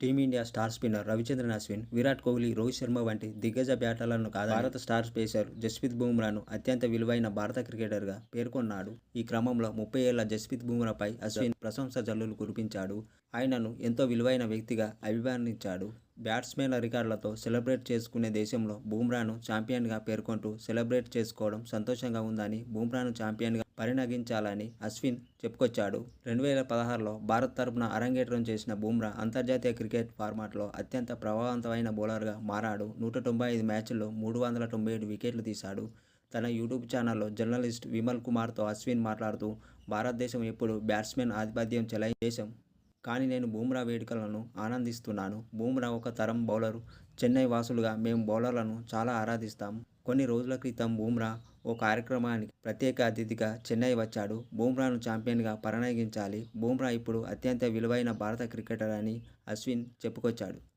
Team India star spinner Ravichandran Ashwin Virat Kohli Rohit Sharma వంటి దిగ్గజ బ్యాటర్లను కాదు భారత స్టార్ స్పేసర్ జస్ప్రీత్ బుమ్రాను అత్యంత విలువైన భారత క్రికెటర్గా పేర్కొన్నాడు. ఈ క్రమంలో ముప్పై ఏళ్ళ జస్ప్రీత్ బుమ్రాపై అశ్విన్ ప్రశంస జల్లులు కురిపించాడు. ఆయనను ఎంతో విలువైన వ్యక్తిగా అభిమానించాడు. బ్యాట్స్మెన్ల రికార్డులతో సెలబ్రేట్ చేసుకునే దేశంలో బూమ్రాను ఛాంపియన్గా పేర్కొంటూ సెలబ్రేట్ చేసుకోవడం సంతోషంగా ఉందని బూమ్రాను ఛాంపియన్గా పరిణగించాలని అశ్విన్ చెప్పుకొచ్చాడు. రెండు వేల పదహారులో భారత్ తరపున అరంగేట్రం చేసిన బూమ్రా అంతర్జాతీయ క్రికెట్ ఫార్మాట్లో అత్యంత ప్రభావవంతమైన బౌలర్గా మారాడు. నూట తొంభై ఐదు మ్యాచ్ల్లో మూడు వందల తొంభై ఏడు వికెట్లు తీశాడు. తన యూట్యూబ్ ఛానల్లో జర్నలిస్ట్ విమల్ కుమార్తో అశ్విన్ మాట్లాడుతూ భారతదేశం ఎప్పుడు బ్యాట్స్మెన్ ఆధిపత్యం చెలై దేశం. కానీ నేను బూమ్రా వేడుకలను ఆనందిస్తున్నాను. బూమ్రా ఒక తరం బౌలరు. చెన్నై వాసులుగా మేము బౌలర్లను చాలా ఆరాధిస్తాం. కొన్ని రోజుల క్రితం బూమ్రా ఓ కార్యక్రమానికి ప్రత్యేక అతిథిగా చెన్నై వచ్చాడు. బూమ్రాను ఛాంపియన్గా పరిణగించాలి బూమ్రా ఇప్పుడు అత్యంత విలువైన భారత క్రికెటర్ అని అశ్విన్ చెప్పుకొచ్చాడు.